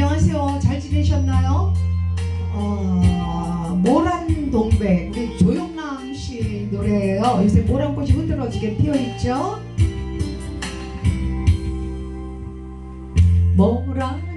안녕하세요. 잘 지내셨나요? 어, 모란 동백 우리 조영남 씨 노래예요. 요새 모란꽃이 흐드러지게 피어 있죠. 모란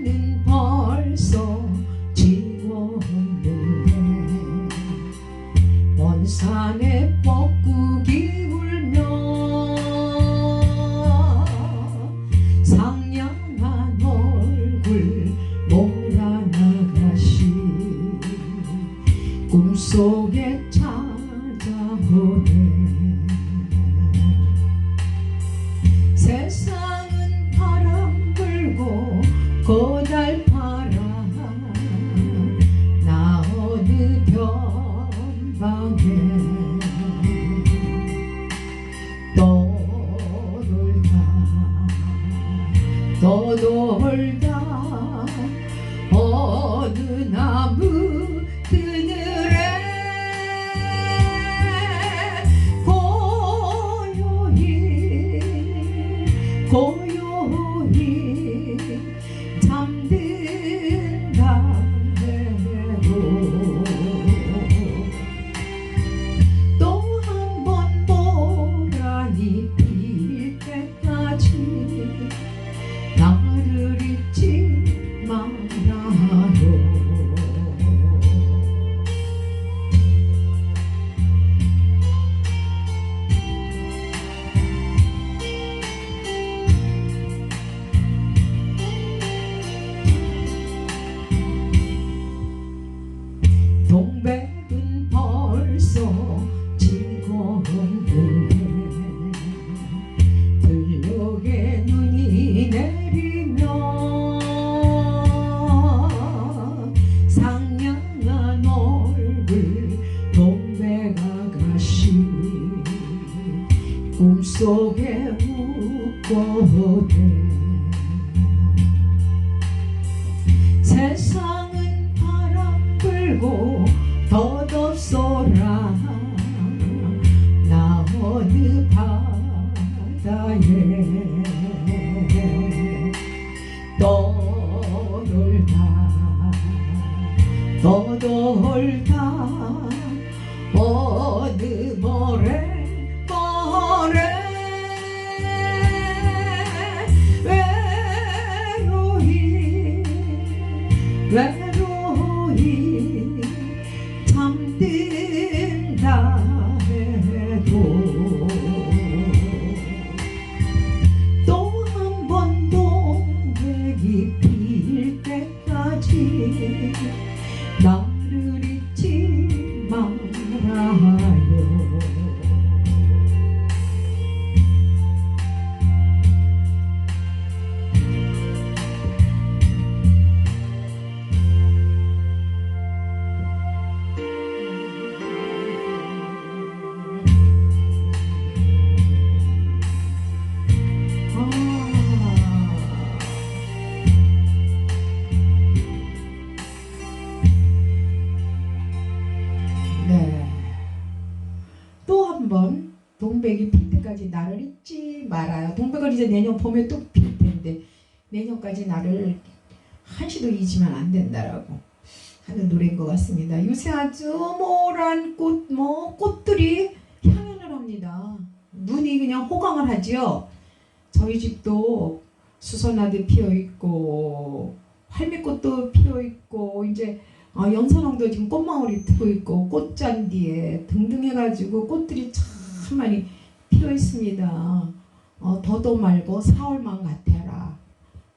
세상은 바람 불고 고달파라 나 어느 변방에 떠돌다 떠돌다 어느 나무 да? 이제 내년 봄에 또 필 텐데 내년까지 나를 한시도 잊으면 안 된다라고 하는 노래인 것 같습니다. 요새 아주 모란 꽃, 뭐 꽃들이 향연을 합니다. 눈이 그냥 호강을 하지요. 저희 집도 수선화도 피어 있고 활미꽃도 피어 있고 이제 어, 연선홍도 지금 꽃망울이 트고 있고 꽃잔디에 등등 해가지고 꽃들이 참 많이 피어 있습니다. 어, 더도 말고 4월만 같아라.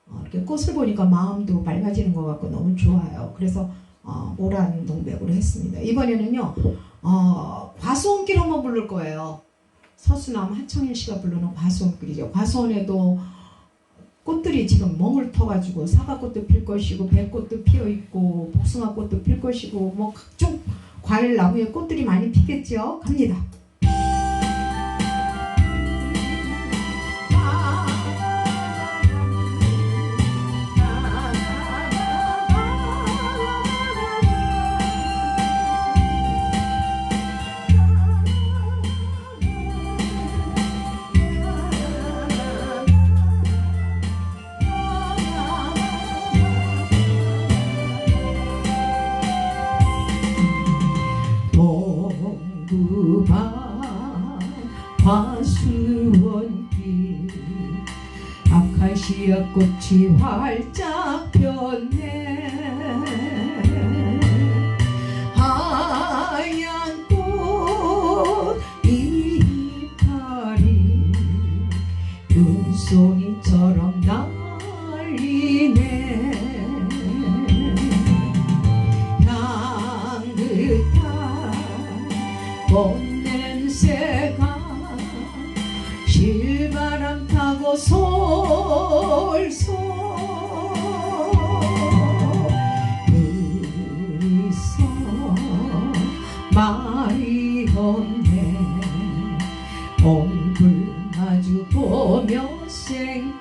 어, 이렇게 꽃을 보니까 마음도 밝아지는 것 같고 너무 좋아요. 그래서 어, 모란 동백으로 했습니다. 이번에는요 어, 과수원길 한번 부를 거예요. 서수남 하청일 씨가 부르는 과수원길이죠. 과수원에도 꽃들이 지금 멍을 터가지고 사과꽃도 필 것이고 배꽃도 피어 있고 복숭아꽃도 필 것이고 뭐 각종 과일 나무에 꽃들이 많이 피겠죠. 갑니다. 화수원빛 아카시아 꽃이 활짝 폈네 하얀 꽃 이파리. 눈송이처럼 날리네. 향긋한 꽃 말이 없네. 얼굴 마주 보며 생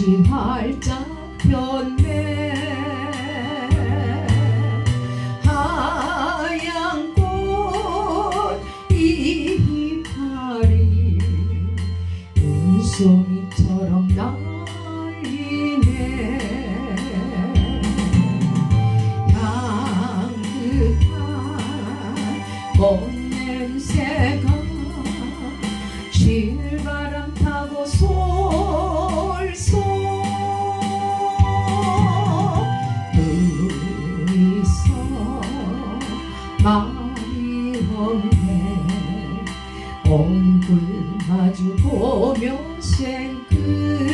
꽃이 활짝 폈네. 하얀 꽃 이파리 눈송이처럼 날리네. 향긋한 꽃냄새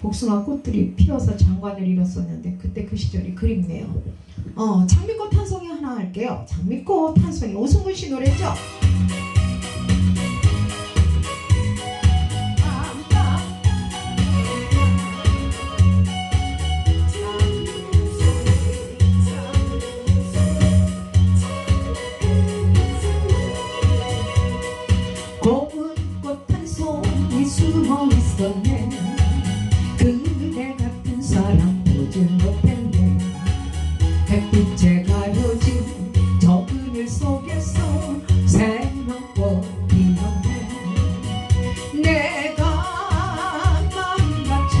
복숭아 꽃들이 피어서 장관을 이뤘었는데 그때 그 시절이 그립네요. 어, 장미꽃 한 송이 하나 할게요. 장미꽃 한 송이 오승근 씨 노래죠? 사람 보질 못했네 햇빛에 가려진 저 그늘 속에서 새벽꽃 피었네 내가 마음 갖춰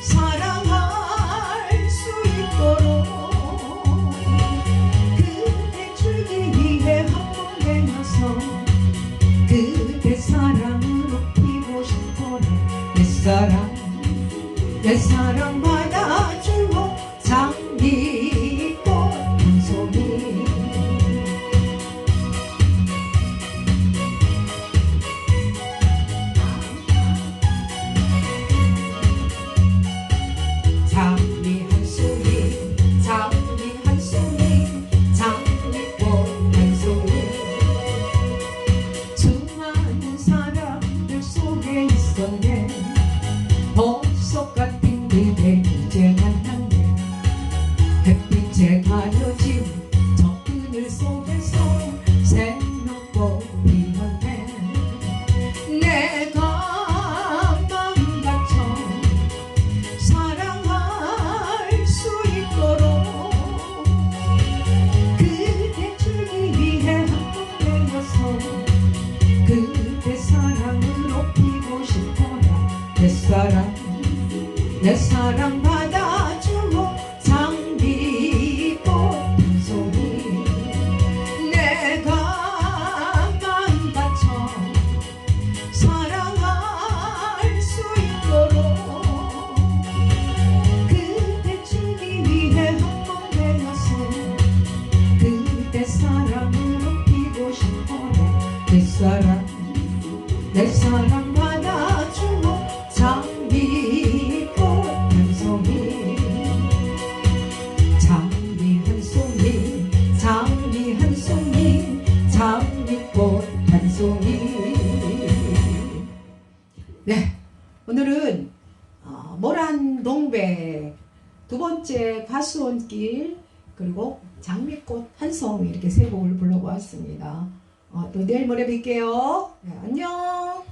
사랑할 수 있도록 그대 주기 위해 한 번 내려서 그대 사랑으로 피고 싶어라. 내 사랑 내사 햇빛에 가려진 저 그늘 속에서 새벽꽃 피었네 내가 갖춰 사랑할 수 있도록 그대 주기 위해 한번 내려서 그대 사랑으로 피고 싶어라 내 사랑 내 사랑 번째 과수원길 그리고 장미꽃 한송 이렇게 세 곡을 불러보았습니다. 어, 또 내일 모레 뵐게요. 네, 안녕.